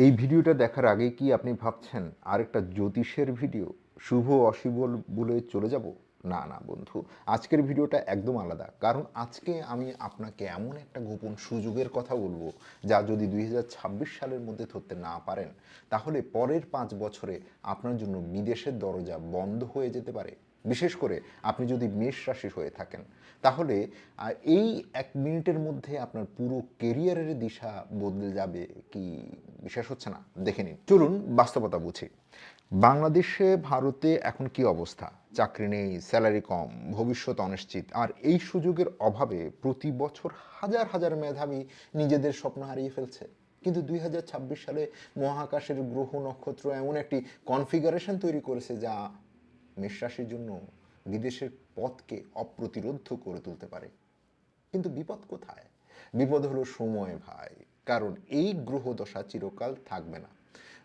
এই ভিডিওটা দেখার আগে কি আপনি ভাবছেন আরেকটা জ্যোতিষের ভিডিও? শুভ অশুভ বলে চলে যাব? না না বন্ধু, আজকের ভিডিওটা একদম আলাদা। কারণ আজকে আমি আপনাকে এমন একটা গোপন সুযোগের কথা বলব, যা যদি দুই হাজার ছাব্বিশ সালের মধ্যে ধরতে না পারেন, তাহলে পরের পাঁচ বছরে আপনার জন্য বিদেশের দরজা বন্ধ হয়ে যেতে পারে। বিশেষ করে আপনি যদি মেষ রাশির হয়ে থাকেন, তাহলে এই এক মিনিটের মধ্যে আপনার পুরো কেরিয়ারের দিশা বদলে যাবে কি বিশ্বাস হচ্ছে না? দেখে নিন। চলুন বাস্তবতা বুঝি। বাংলাদেশে, ভারতে এখন কি অবস্থা? চাকরি নেই, স্যালারি কম, ভবিষ্যৎ অনিশ্চিত, আর এই সুযোগের অভাবে প্রতি বছর হাজার হাজার মেধাবী নিজেদের স্বপ্ন হারিয়ে ফেলছে। কিন্তু দুই হাজার ছাব্বিশ সালে মহাকাশের গ্রহ নক্ষত্র এমন একটি কনফিগারেশন তৈরি করেছে যা রাশির জন্য বিদেশের পথকে অপ্রতিরোধ করে তুলতে পারে। কিন্তু বিপদ কোথায়? বিপদ হলো সময় ভাই, কারণ এই গ্রহ দশা চিরকাল থাকবে না।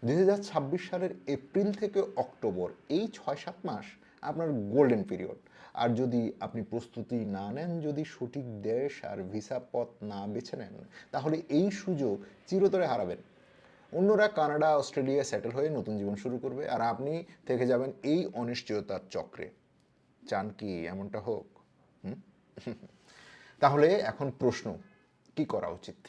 দু হাজার ছাব্বিশ সালের এপ্রিল থেকে অক্টোবর, এই ছয় সাত মাস আপনার গোল্ডেন পিরিয়ড। আর যদি আপনি প্রস্তুতি না নেন, যদি সঠিক দেশ আর ভিসা পথ না বেছে নেন, তাহলে এই সুযোগ চিরতরে হারাবেন। অন্যরা কানাডা, অস্ট্রেলিয়া সেটেল হয়ে নতুন জীবন শুরু করবে। আর আপনি থেকে যাবেন এই অনিশ্চয়তার চক্রে। চান কি এমনটা হোক? তাহলে এখন প্রশ্ন, কি করা উচিত?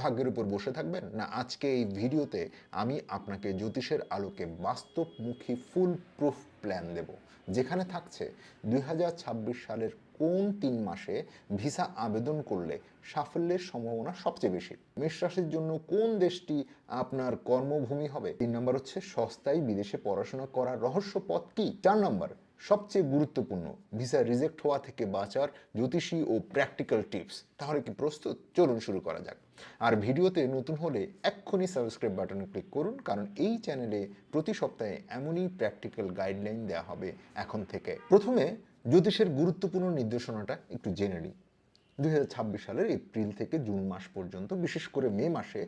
ভাগ্যের উপর বসে থাকবেন? না, আজকে এই ভিডিওতে আমি আপনাকে জ্যোতিষের আলোকে বাস্তবমুখী ফুল প্রুফ প্ল্যান দেব, যেখানে থাকছে দুই হাজার ছাব্বিশ সালের কোন তিন মাসে ভিসা আবেদন করলে সাফল্যের সম্ভাবনা সবচেয়ে বেশি? মেষ রাশির জন্য কোন দেশটি আপনার কর্মভূমি হবে? তিন নম্বর হচ্ছে সস্তায় বিদেশে পড়াশোনা করার রহস্য পথ কি? চার নম্বর, সবচেয়ে গুরুত্বপূর্ণ, ভিসা রিজেক্ট হওয়া থেকে বাঁচার জ্যোতিষী ও প্র্যাকটিক্যাল টিপস? তাহলে কি প্রস্তুত? চলুন শুরু করা যাক। আর ভিডিওতে নতুন হলে এক্ষুনি সাবস্ক্রাইব বাটনে ক্লিক করুন, কারণ এই চ্যানেলে প্রতি সপ্তাহে এমনই প্র্যাকটিক্যাল গাইডলাইন দেওয়া হবে এখন থেকে। প্রথমে জ্যোতিষের গুরুত্বপূর্ণ নির্দেশনাটা একটু জেনে নিই। দুই সালের এপ্রিল থেকে জুন মাস পর্যন্ত, বিশেষ করে মে মাসে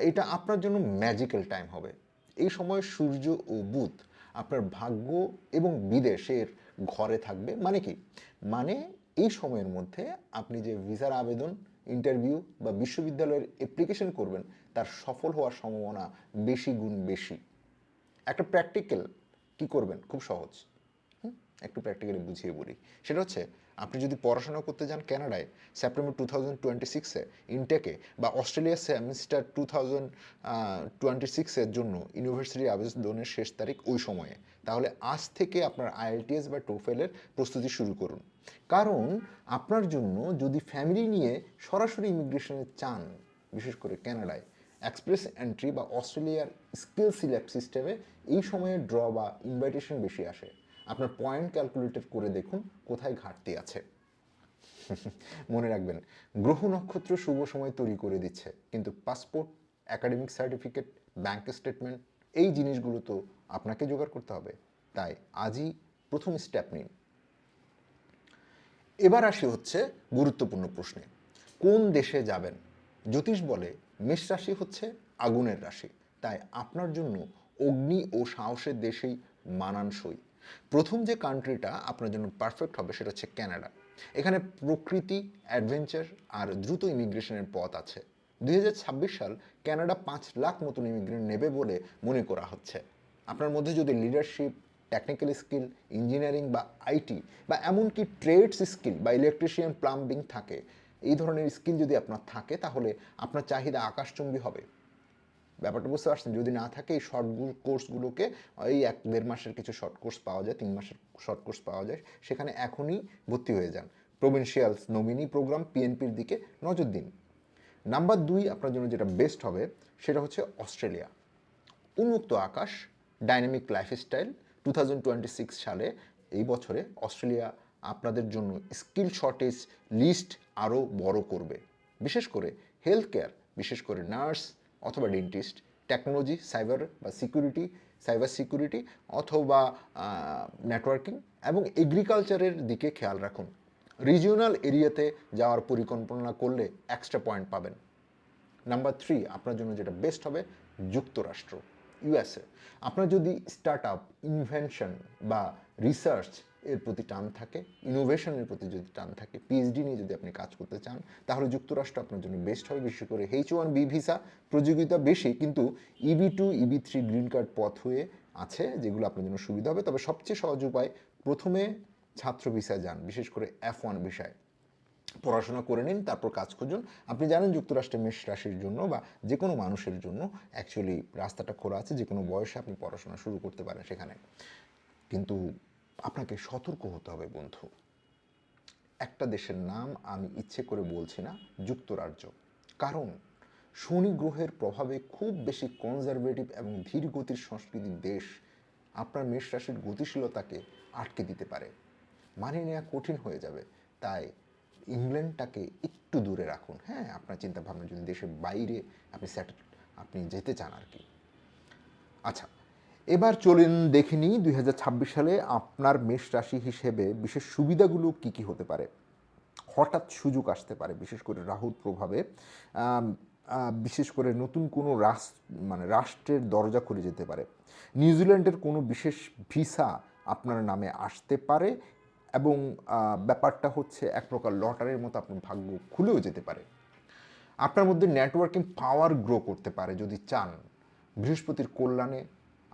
এটা আপনার জন্য ম্যাজিক্যাল টাইম হবে। এই সময় সূর্য ও বুধ আপনার ভাগ্য এবং বিদেশের ঘরে থাকবে। মানে কি? মানে এই সময়ের মধ্যে আপনি যে ভিসার আবেদন ইন্টারভিউ বা বিশ্ববিদ্যালয়ের অ্যাপ্লিকেশন করবেন, তার সফল হওয়ার সম্ভাবনা বেশি গুণ বেশি। একটা প্র্যাকটিক্যাল কি করবেন? খুব সহজ। একটু প্র্যাকটিক্যালি বুঝিয়ে বলি। সেটা হচ্ছে, আপনি যদি পড়াশোনা করতে যান কানাডায় সেপ্টেম্বর টু থাউজেন্ড টোয়েন্টি সিক্সে ইনটেকে বা Australia semester two thousand twenty সিক্সের জন্য ইউনিভার্সিটি আবেদনের শেষ তারিখ ওই সময়ে। তাহলে আজ থেকে আপনার আইএলটিএস বা টোফেলের প্রস্তুতি শুরু করুন। কারণ আপনার জন্য যদি ফ্যামিলি নিয়ে সরাসরি ইমিগ্রেশনে চান, বিশেষ করে কানাডায় এক্সপ্রেস এন্ট্রি বা অস্ট্রেলিয়ার স্কিল সিলেক্ট সিস্টেমে এই সময়ে ড্র বা ইনভাইটেশন বেশি আসে। আপনার পয়েন্ট ক্যালকুলেটেড করে দেখুন কোথায় ঘাটতি আছে। মনে রাখবেন, গ্রহ নক্ষত্র শুভ সময় তৈরি করে দিচ্ছে, কিন্তু passport academic certificate bank statement এই জিনিসগুলো তো আপনাকে জোগাড় করতে হবে। তাই আজই প্রথম স্টেপ নিন। এবার আসি হচ্ছে গুরুত্বপূর্ণ প্রশ্নে। কোন দেশে যাবেন? জ্যোতিষ বলে মেষ রাশি হচ্ছে আগুনের রাশি। তাই আপনার জন্য অগ্নি ও সাহসের দেশেই মানানসই। প্রথম যে কান্ট্রিটা আপনার জন্য পারফেক্ট হবে সেটা হচ্ছে ক্যানাডা এখানে প্রকৃতি অ্যাডভেঞ্চার আর দ্রুত ইমিগ্রেশনের পথ আছে। দুই হাজার ছাব্বিশ সাল ক্যানাডা পাঁচ লাখ নতুন ইমিগ্রেন্ট নেবে বলে মনে করা হচ্ছে। আপনার মধ্যে যদি লিডারশিপ টেকনিক্যাল স্কিল ইঞ্জিনিয়ারিং বা আইটি বা এমনকি ট্রেডস স্কিল বা ইলেকট্রিশিয়ান প্লাম্বিং থাকে, এই ধরনের স্কিল যদি আপনার থাকে, তাহলে আপনার চাহিদা আকাশচুম্বী হবে। ব্যাপারটা বুঝতে পারছেন? যদি না থাকে এই শর্ট কোর্সগুলোকে এই এক দেড় মাসের কিছু শর্ট কোর্স পাওয়া যায়, তিন মাসের শর্ট কোর্স পাওয়া যায়, সেখানে এখনই ভর্তি হয়ে যান। প্রভিনশিয়াল নমিনি প্রোগ্রাম পিএনপির দিকে নজর দিন। নাম্বার দুই আপনার জন্য যেটা বেস্ট হবে, সেটা হচ্ছে অস্ট্রেলিয়া। উন্মুক্ত আকাশ dynamic lifestyle two thousand twenty six সালে এই বছরে অস্ট্রেলিয়া আপনাদের জন্য স্কিল শর্টেজ লিস্ট আরও বড় করবে। বিশেষ করে হেলথ কেয়ার বিশেষ করে নার্স অথবা ডেন্টিস্ট টেকনোলজি সাইবার বা সিকিউরিটি সাইবার সিকিউরিটি অথবা নেটওয়ার্কিং এবং এগ্রিকালচারের দিকে খেয়াল রাখুন। রিজিওনাল এরিয়াতে যাওয়ার পরিকল্পনা করলে এক্সট্রা পয়েন্ট পাবেন। নাম্বার থ্রি আপনার জন্য যেটা বেস্ট হবে, যুক্তরাষ্ট্র ইউএসএ আপনার যদি স্টার্ট আপ ইনভেনশন বা রিসার্চ এর প্রতি টান থাকে ইনোভেশনের প্রতি যদি টান থাকে পিএইচডি নিয়ে যদি আপনি কাজ করতে চান, তাহলে যুক্তরাষ্ট্র আপনার জন্য বেস্ট হবে, বিশেষ করে এইচ ওয়ান বি ভিসা প্রতিযোগিতা বেশি, কিন্তু EB two EB three green card পথ হয়ে আছে, যেগুলো আপনার জন্য সুবিধা হবে। তবে সবচেয়ে সহজ উপায়, প্রথমে ছাত্র ভিসায় যান, বিশেষ করে এফ ওয়ান ভিসায় পড়াশোনা করে নিন, তারপর কাজ খুঁজুন। আপনি জানেন যুক্তরাষ্ট্রে মেষ রাশির জন্য বা যে কোনো মানুষের জন্য অ্যাকচুয়ালি রাস্তাটা খোলা আছে যে কোনো বয়সে আপনি পড়াশোনা শুরু করতে পারেন সেখানে। কিন্তু আপনাকে সতর্ক হতে হবে, বন্ধু। একটা দেশের নাম আমি ইচ্ছে করে বলছি না, যুক্তরাজ্য। কারণ শনি গ্রহের প্রভাবে খুব বেশি কনজারভেটিভ এবং ধীর গতির সংস্কৃতির দেশ আপনার মেষ রাশির গতিশীলতাকে আটকে দিতে পারে। মানিয়ে নেওয়া কঠিন হয়ে যাবে। তাই ইংল্যান্ডটাকে একটু দূরে রাখুন। হ্যাঁ আপনার চিন্তা ভাবনা যদি দেশের বাইরে আপনি সেটেল আপনি যেতে চান আর কি। আচ্ছা এবার চলেন দেখে নিই দুই সালে আপনার মেষ রাশি হিসেবে বিশেষ সুবিধাগুলো কি কি হতে পারে। হঠাৎ সুযোগ আসতে পারে, বিশেষ করে রাহুর প্রভাবে। বিশেষ করে নতুন কোনো রাষ্ট্র মানে রাষ্ট্রের দরজা খুলে যেতে পারে। নিউজিল্যান্ডের কোনো বিশেষ ভিসা আপনার নামে আসতে পারে এবং ব্যাপারটা হচ্ছে এক প্রকার লটারির মতো আপনার ভাগ্য খুলেও যেতে পারে। আপনার মধ্যে নেটওয়ার্কিং পাওয়ার গ্রো করতে পারে যদি চান। বৃহস্পতির কল্যাণে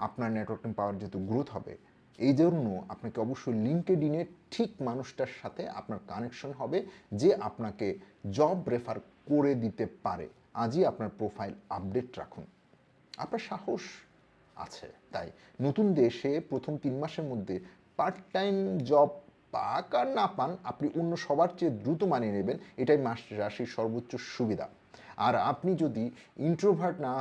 আপনার নেটওয়ার্কিং পাওয়ার যেহেতু গ্রোথ হবে, এই জন্য আপনাকে অবশ্যই লিঙ্কেড ইনে ঠিক মানুষটার সাথে আপনার কানেকশন হবে যে আপনাকে জব রেফার করে দিতে পারে। আজই আপনার প্রোফাইল আপডেট রাখুন। আপনার সাহস আছে, তাই নতুন দেশে প্রথম তিন মাসের মধ্যে পার্ট টাইম জব পাক আর না পান, আপনি অন্য সবার চেয়ে দ্রুত মানিয়ে নেবেন, এটাই মাস রাশির সর্বোচ্চ সুবিধা। আর আপনি যদি ইন্ট্রোভার্ট না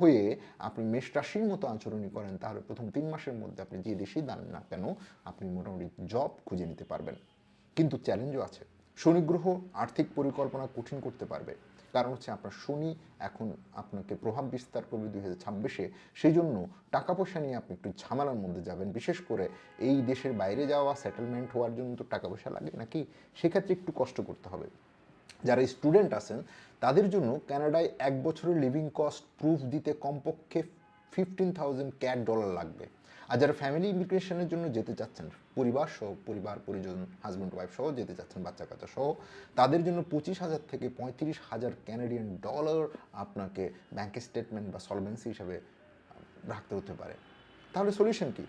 হয়ে আপনি মেষ রাশির মতো আচরণই করেন, তাহলে প্রথম তিন মাসের মধ্যে আপনি যে দেশেই দান না কেন, আপনি মোটামুটি জব খুঁজে নিতে পারবেন। কিন্তু চ্যালেঞ্জও আছে। শনি গ্রহ আর্থিক পরিকল্পনা কঠিন করতে পারবে। কারণ হচ্ছে আপনার শনি এখন আপনাকে প্রভাব বিস্তার করবে দুই হাজার ছাব্বিশে। সেই জন্য টাকা পয়সা নিয়ে আপনি একটু ঝামেলার মধ্যে যাবেন। বিশেষ করে এই দেশের বাইরে যাওয়া সেটেলমেন্ট হওয়ার জন্য তো টাকা পয়সা লাগে নাকি? সেক্ষেত্রে একটু কষ্ট করতে হবে। যারা স্টুডেন্ট আছেন, তাদের জন্য কানাডায় এক বছরের লিভিং কস্ট প্রুফ দিতে কমপক্ষে ফিফটিন থাউজেন্ড ক্যাট ডলার লাগবে। আর যারা ফ্যামিলি ইমিগ্রেশনের জন্য যেতে চাচ্ছেন, পরিবার সহ, পরিবার, পরিজন হাজব্যান্ড ওয়াইফ সহ যেতে চাচ্ছেন, বাচ্চা কাচ্চা সহ, তাদের জন্য পঁচিশ হাজার থেকে পঁয়ত্রিশ হাজার ক্যানাডিয়ান ডলার আপনাকে ব্যাংক স্টেটমেন্ট বা সলভেন্সি হিসাবে রাখতে হতে পারে। তাহলে সলিউশন কি?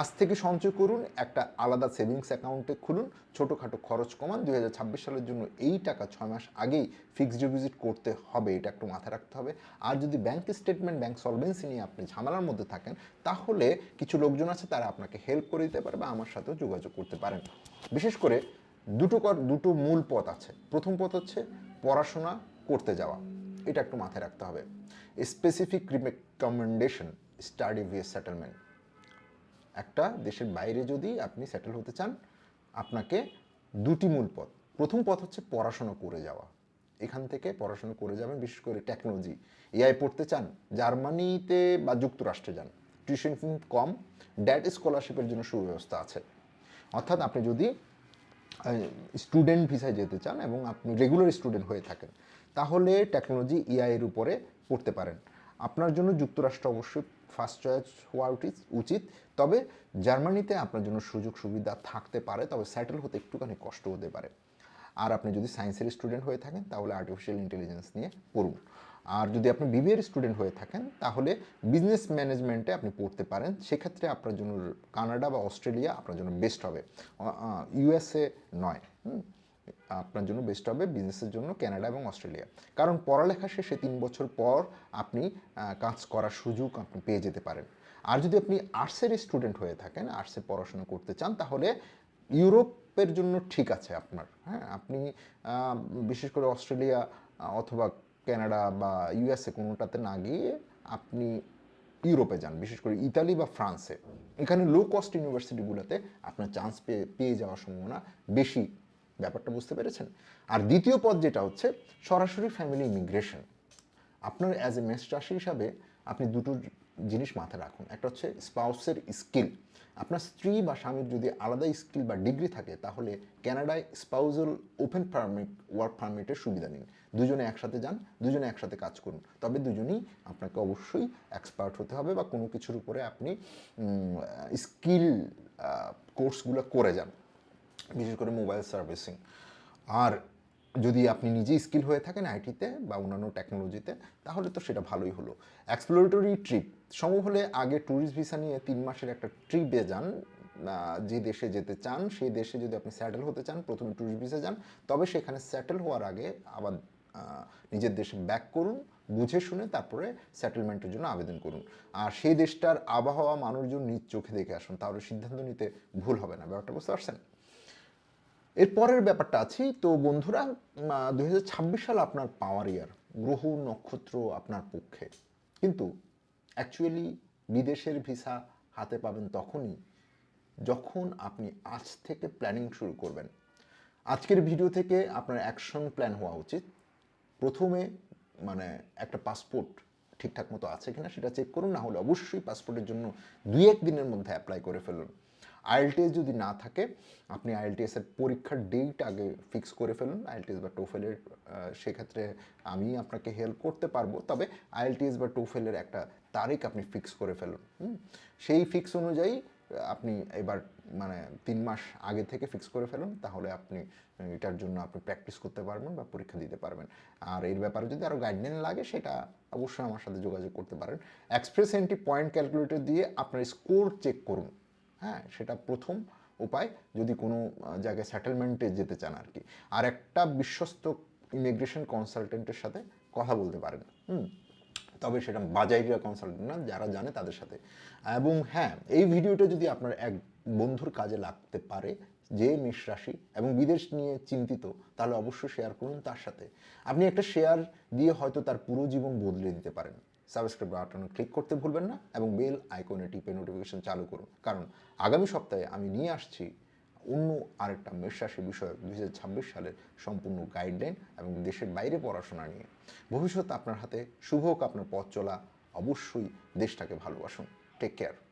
আজ থেকে সঞ্চয় করুন একটা আলাদা সেভিংস অ্যাকাউন্টে খুলুন, ছোটোখাটো খরচ কমান, দুই হাজার ছাব্বিশ সালের জন্য এই টাকা ছয় মাস আগেই ফিক্সড ডিপোজিট করতে হবে, এটা একটু মাথায় রাখতে হবে। আর যদি ব্যাংক স্টেটমেন্ট, ব্যাংক সলভেন্সি নিয়ে আপনি ঝামেলার মধ্যে থাকেন, তাহলে কিছু লোকজন আছে, তারা আপনাকে হেল্প করে দিতে পারে বা আমার সাথেও যোগাযোগ করতে পারেন। বিশেষ করে দুটো কর, দুটো মূল পথ আছে। প্রথম পথ হচ্ছে পড়াশোনা, করতে যাওয়া, এটা একটু মাথায় রাখতে হবে। Specific recommendation study VS settlement একটা দেশের বাইরে যদি আপনি সেটেল হতে চান, আপনাকে দুটি মূল পথ। প্রথম পথ হচ্ছে পড়াশোনা করে যাওয়া। এখান থেকে পড়াশোনা করে যাবেন, বিশেষ করে টেকনোলজি এআই পড়তে চান, জার্মানিতে বা যুক্তরাষ্ট্রে যান। টিউশন ফি কম ড্যাট স্কলারশিপের জন্য সুব্যবস্থা আছে। অর্থাৎ আপনি যদি স্টুডেন্ট ভিসায় যেতে চান এবং আপনি রেগুলার স্টুডেন্ট হয়ে থাকেন, তাহলে টেকনোলজি ইআই এর উপরে পড়তে পারেন। আপনার জন্য যুক্তরাষ্ট্র অবশ্যই ফার্স্ট চয়েস হওয়া উচিত উচিত। তবে জার্মানিতে আপনার জন্য সুযোগ সুবিধা থাকতে পারে, তবে সেটেল হতে একটুখানি কষ্ট হতে পারে। আর আপনি যদি সায়েন্সের স্টুডেন্ট হয়ে থাকেন, তাহলে আর্টিফিশিয়াল ইন্টেলিজেন্স নিয়ে পড়ুন। আর যদি আপনি বিবিএর স্টুডেন্ট হয়ে থাকেন, তাহলে বিজনেস ম্যানেজমেন্টে আপনি পড়তে পারেন। সেক্ষেত্রে আপনার জন্য কানাডা বা অস্ট্রেলিয়া আপনার জন্য বেস্ট হবে। ইউএসএ নয়? আপনার জন্য বেস্ট হবে বিজনেসের জন্য কানাডা এবং অস্ট্রেলিয়া কারণ পড়ালেখা শেষে তিন বছর পর আপনি কাজ করার সুযোগ আপনি পেয়ে যেতে পারেন। আর যদি আপনি আর্টসের স্টুডেন্ট হয়ে থাকেন আর্টসে পড়াশোনা করতে চান, তাহলে ইউরোপের জন্য ঠিক আছে আপনার হ্যাঁ? আপনি বিশেষ করে অস্ট্রেলিয়া অথবা কানাডা বা ইউএসএ কোনোটাতে না গিয়ে আপনি ইউরোপে যান, বিশেষ করে ইতালি বা ফ্রান্সে। এখানে লো কস্ট ইউনিভার্সিটিগুলোতে আপনার চান্স পেয়ে পেয়ে যাওয়ার সম্ভাবনা বেশি। ব্যাপারটা বুঝতে পেরেছেন? আর দ্বিতীয় পদ যেটা হচ্ছে, সরাসরি ফ্যামিলি ইমিগ্রেশন আপনার অ্যাজ এ মেস রাশি হিসাবে আপনি দুটো জিনিস মাথায় রাখুন। একটা হচ্ছে স্পাউসের স্কিল আপনার স্ত্রী বা স্বামীর যদি আলাদা স্কিল বা ডিগ্রি থাকে, তাহলে কানাডায় স্পাউজাল ওপেন পারমিট ওয়ার্ক পারমিটের সুবিধা নিন। দুজনে একসাথে যান, দুজনে একসাথে কাজ করুন। তবে দুজনেই আপনাকে অবশ্যই এক্সপার্ট হতে হবে বা কোনো কিছুর উপরে আপনি স্কিল কোর্সগুলো করে যান। বিশেষ করে মোবাইল সার্ভিসিং। আর যদি আপনি নিজেই স্কিল হয়ে থাকেন আইটিতে বা অন্যান্য টেকনোলজিতে, তাহলে তো সেটা ভালোই হলো। এক্সপ্লোরেটরি ট্রিপ সম্ভব হলে আগে ট্যুরিস্ট ভিসা নিয়ে তিন মাসের একটা ট্রিপে যান যে দেশে যেতে চান, সেই দেশে যদি আপনি স্যাটেল হতে চান, প্রথমে ট্যুরিস্ট ভিসা যান, তবে সেখানে স্যাটেল হওয়ার আগে আবার নিজের দেশে ব্যাক করুন, বুঝে শুনে তারপরে সেটেলমেন্টের জন্য আবেদন করুন। আর সেই দেশটার আবহাওয়া মানুষজন নিজ চোখে দেখে আসুন, তাহলে সিদ্ধান্ত নিতে ভুল হবে না। ব্যাপারটা বুঝতে পারছেন? এর পরের ব্যাপারটা আছে তো বন্ধুরা দু হাজার ছাব্বিশ সাল আপনার পাওয়ার ইয়ার, গ্রহ নক্ষত্র আপনার পক্ষে। কিন্তু অ্যাকচুয়ালি বিদেশের ভিসা হাতে পাবেন তখনই যখন আপনি আজ থেকে প্ল্যানিং শুরু করবেন। আজকের ভিডিও থেকে আপনার অ্যাকশন প্ল্যান হওয়া উচিত। প্রথমে মানে একটা পাসপোর্ট ঠিকঠাক মতো আছে কিনা সেটা চেক করুন, না হলে অবশ্যই পাসপোর্টের জন্য দুই এক দিনের মধ্যে অ্যাপ্লাই করে ফেলুন। আইএলটিএস যদি না থাকে, আপনি আইএলটিএস এর পরীক্ষার ডেট আগে ফিক্স করে ফেলুন। আইএলটিএস বা টোফেলের সেক্ষেত্রে আমি আপনাকে হেল্প করতে পারব। তবে আইএলটিএস বা টোফেলের একটা তারিখ আপনি ফিক্স করে ফেলুন সেই ফিক্স অনুযায়ী আপনি এবার মানে তিন মাস আগে থেকে ফিক্স করে ফেলুন। তাহলে আপনি এটার জন্য আপনি প্র্যাকটিস করতে পারবেন বা পরীক্ষা দিতে পারবেন। আর এর ব্যাপারে যদি আরও গাইডলাইন লাগে, সেটা অবশ্যই আমার সাথে যোগাযোগ করতে পারেন। এক্সপ্রেস এন্ট্রি পয়েন্ট ক্যালকুলেটর দিয়ে আপনার স্কোর চেক করুন। হ্যাঁ সেটা প্রথম উপায় যদি কোনো জায়গায় সেটেলমেন্টে যেতে চান আর কি। আর একটা বিশ্বস্ত ইমিগ্রেশন কনসালটেন্টের সাথে কথা বলতে পারেন। হুম, তবে সেটা বাজাইরিয়া কনসালটেন্ট না, যারা জানে তাদের সাথে। এবং হ্যাঁ এই ভিডিওটা যদি আপনার এক বন্ধুর কাজে লাগতে পারে, যে মেষ রাশি এবং বিদেশ নিয়ে চিন্তিত, তাহলে অবশ্যই শেয়ার করুন তার সাথে। আপনি একটা শেয়ার দিয়ে হয়তো তার পুরো জীবন বদলে দিতে পারেন। সাবস্ক্রাইব বাটনে ক্লিক করতে ভুলবেন না এবং বেল আইকনে টিপে নোটিফিকেশন চালু করুন। কারণ আগামী সপ্তাহে আমি নিয়ে আসছি অন্য আরেকটা মেষরাশি বিষয়ক হাজার সালের সম্পূর্ণ গাইডলাইন এবং দেশের বাইরে পড়াশোনা নিয়ে। ভবিষ্যৎ আপনার হাতে, শুভ হোক আপনার পথ চলা, অবশ্যই দেশটাকে ভালোবাসুন। Take care